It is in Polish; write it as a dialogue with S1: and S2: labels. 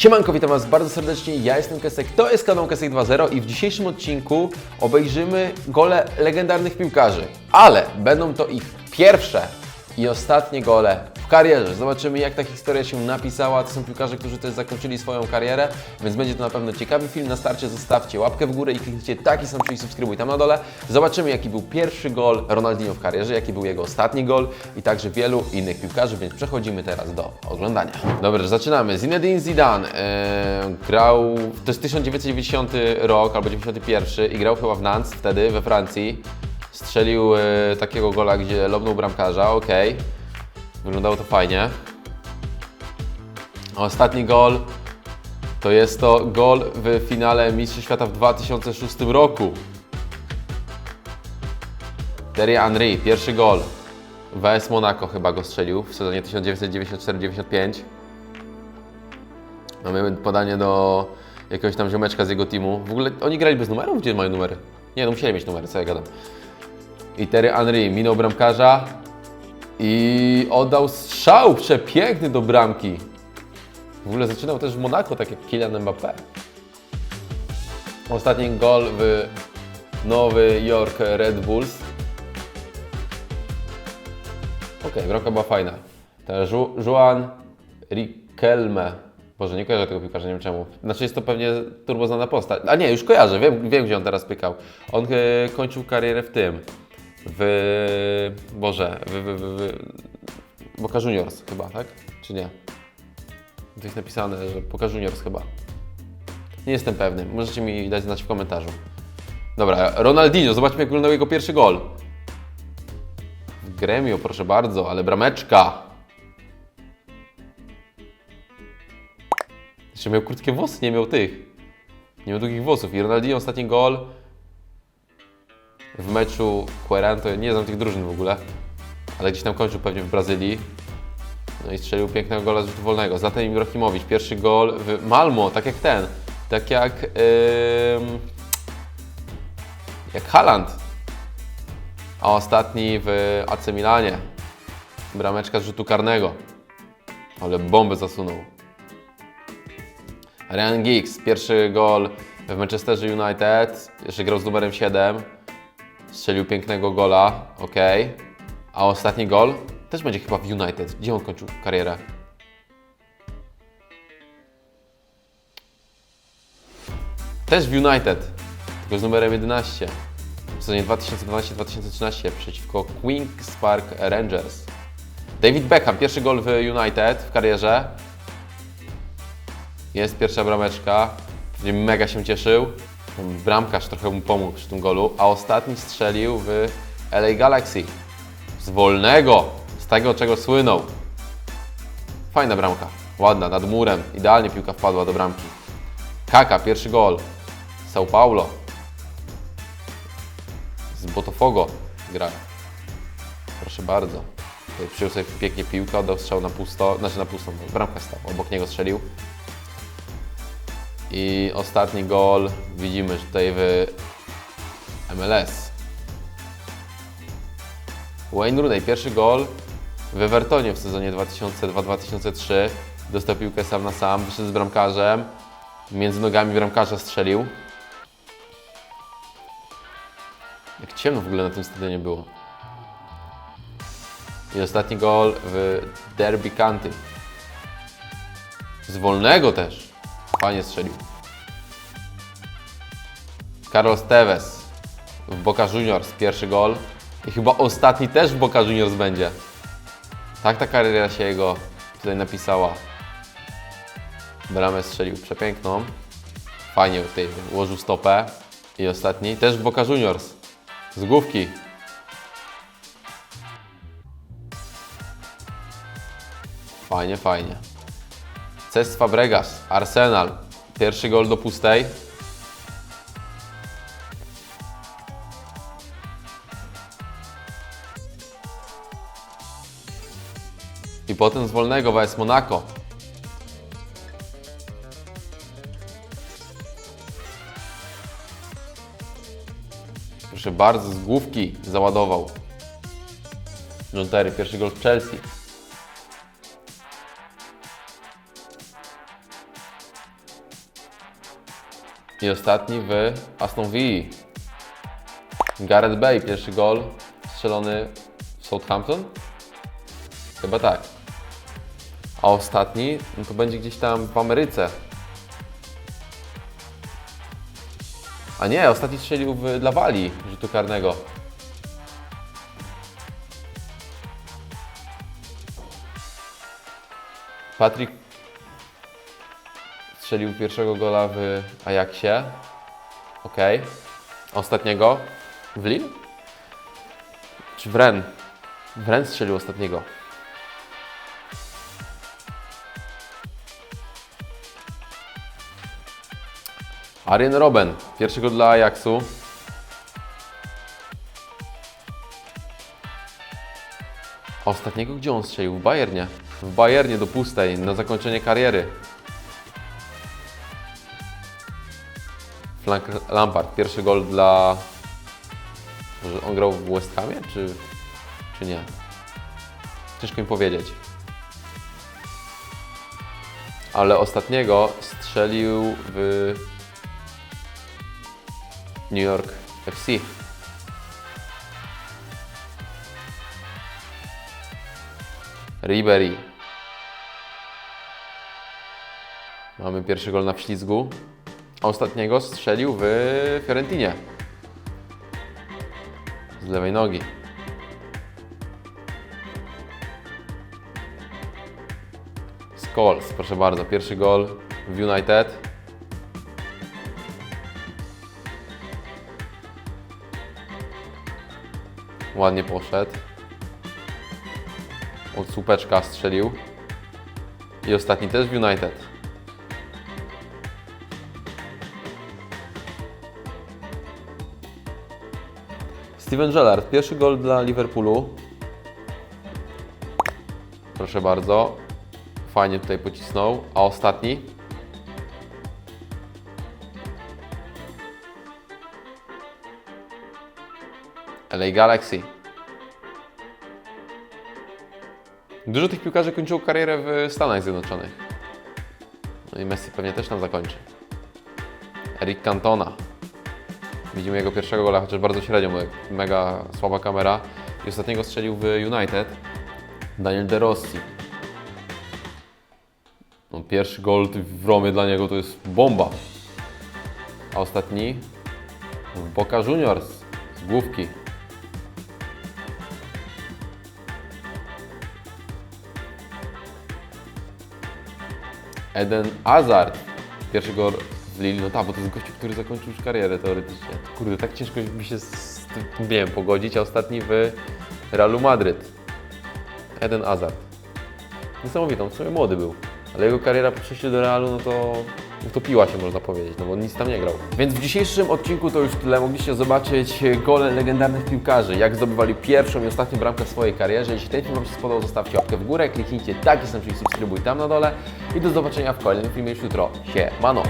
S1: Siemanko, witam Was bardzo serdecznie, ja jestem Kesek, to jest kanał Kesek 2.0 i w dzisiejszym odcinku obejrzymy gole legendarnych piłkarzy, ale będą to ich pierwsze i ostatnie gole karierze. Zobaczymy jak ta historia się napisała, to są piłkarze, którzy też zakończyli swoją karierę, więc będzie to na pewno ciekawy film. Na starcie zostawcie łapkę w górę i kliknijcie taki sam przycisk subskrybuj tam na dole. Zobaczymy jaki był pierwszy gol Ronaldinho w karierze, jaki był jego ostatni gol i także wielu innych piłkarzy, więc przechodzimy teraz do oglądania. Dobrze, zaczynamy. Zinedine Zidane e, grał, to jest 1990 rok albo 91 i grał chyba w Nantes wtedy we Francji. Strzelił e, takiego gola, gdzie lobnął bramkarza, ok. Wyglądało to fajnie. Ostatni gol to jest to gol w finale Mistrzostw Świata w 2006 roku. Thierry Henry, pierwszy gol. WS Monaco chyba go strzelił w sezonie 1994-95. Mamy podanie do jakiegoś tam ziomeczka z jego teamu. W ogóle oni grali bez numerów? Gdzie mają numery? Nie, no musieli mieć numery, co ja gadam. I Terry Henry minął bramkarza i oddał strzał przepiękny do bramki. W ogóle zaczynał też w Monako, tak jak Kylian Mbappé. Ostatni gol w Nowy Jork Red Bulls. Okej, bramka była fajna. Ju- Juan Riquelme. Boże, nie kojarzę tego piłkarza, nie wiem czemu. Znaczy jest to pewnie turbo znana postać. A nie, już kojarzę, wiem, wiem gdzie on teraz pykał. On e, kończył karierę w tym. W... Boże, w... w, w, w Boca Juniors chyba, tak? Czy nie? To jest napisane, że Boca Juniors chyba. Nie jestem pewny, możecie mi dać znać w komentarzu. Dobra, Ronaldinho, zobaczmy jak wyglądał jego pierwszy gol. W Gremio, proszę bardzo, ale brameczka. Jeszcze miał krótkie włosy, nie miał tych. Nie miał długich włosów. I Ronaldinho ostatni gol w meczu Queranto, nie znam tych drużyn w ogóle, ale gdzieś tam kończył pewnie w Brazylii. No i strzelił pięknego gola z rzutu wolnego. Zatem Ibrahimowicz, pierwszy gol w Malmo, tak jak ten. Tak jak... Ym, jak Haaland. A ostatni w AC Milanie. Brameczka z rzutu karnego. Ale bombę zasunął. Ryan Giggs, pierwszy gol w Manchesterze United. Jeszcze grał z numerem 7. Strzelił pięknego gola, ok. A ostatni gol też będzie chyba w United. Gdzie on kończył karierę? Też w United, tylko z numerem 11. W sezonie 2012-2013 przeciwko Queen's Park Rangers. David Beckham, pierwszy gol w United w karierze. Jest pierwsza brameczka. Mega się cieszył. Bramkarz trochę mu pomógł przy tym golu, a ostatni strzelił w LA Galaxy. Z wolnego, z tego czego słynął. Fajna bramka, ładna, nad murem. Idealnie piłka wpadła do bramki. Kaka, pierwszy gol. São Paulo. Z Botafogo gra. Proszę bardzo. Przyjął sobie pięknie piłkę, oddał strzał na pusto, znaczy na pustą, bo bramka stał, obok niego strzelił. I ostatni gol widzimy tutaj w MLS. Wayne Rooney, pierwszy gol w Evertonie w sezonie 2002-2003. Dostał piłkę sam na sam, wyszedł z bramkarzem. Między nogami bramkarza strzelił. Jak ciemno w ogóle na tym stadionie było. I ostatni gol w Derby County. Z wolnego też. Fajnie strzelił. Carlos Tevez w Boca Juniors, pierwszy gol. I chyba ostatni też w Boca Juniors będzie. Tak ta kariera się jego tutaj napisała. Bramę strzelił przepiękną. Fajnie tutaj ułożył stopę. I ostatni też w Boca Juniors. Z główki. Fajnie, fajnie. Cesc Fabregas, Arsenal. Pierwszy gol do pustej. I potem z wolnego WS Monaco. Proszę bardzo, z główki załadował. John Terry, pierwszy gol w Chelsea. I ostatni w Aston Villa. Gareth Bale, pierwszy gol strzelony w Southampton? Chyba tak. A ostatni no to będzie gdzieś tam w Ameryce. A nie, ostatni strzelił w, dla Walii rzutu karnego. Patryk strzelił pierwszego gola w Ajaxie. Ok. Ostatniego w Lille? Czy w Rennes? W strzelił ostatniego. Arjen Robben, pierwszego dla Ajaxu. Ostatniego gdzie on strzelił? W Bayernie. W Bayernie do pustej, na zakończenie kariery. Lampard, pierwszy gol dla... Może on grał w West Hamie, czy, czy nie? Ciężko mi powiedzieć. Ale ostatniego strzelił w New York FC. Ribery. Mamy pierwszy gol na wślizgu. A ostatniego strzelił w Fiorentinie. Z lewej nogi. Scholes, proszę bardzo, pierwszy gol w United. Ładnie poszedł. Od słupeczka strzelił. I ostatni też w United. Steven Gerrard, pierwszy gol dla Liverpoolu. Proszę bardzo. Fajnie tutaj pocisnął. A ostatni? LA Galaxy. Dużo tych piłkarzy kończyło karierę w Stanach Zjednoczonych. No i Messi pewnie też tam zakończy. Eric Cantona. Widzimy jego pierwszego gola, chociaż bardzo średnio, me- mega słaba kamera. I ostatniego strzelił w United. Daniel De Rossi. No, pierwszy gol w Romie dla niego to jest bomba. A ostatni w Boca Juniors z główki. Eden Hazard. Pierwszy gol w Lille, no tak, bo to jest gościu, który zakończył już karierę teoretycznie. Kurde, tak ciężko mi się z tym, nie wiem, pogodzić, a ostatni w Realu Madryt. Eden Hazard. Niesamowitą, w sumie młody był. Ale jego kariera po przejściu do Realu, no to utopiła się, można powiedzieć, no bo nic tam nie grał. Więc w dzisiejszym odcinku to już tyle. Mogliście zobaczyć gole legendarnych piłkarzy, jak zdobywali pierwszą i ostatnią bramkę w swojej karierze. Jeśli ten film Wam się spodobał, zostawcie łapkę w górę, kliknijcie taki sam, czyli subskrybuj tam na dole i do zobaczenia w kolejnym filmie już jutro. Siemano!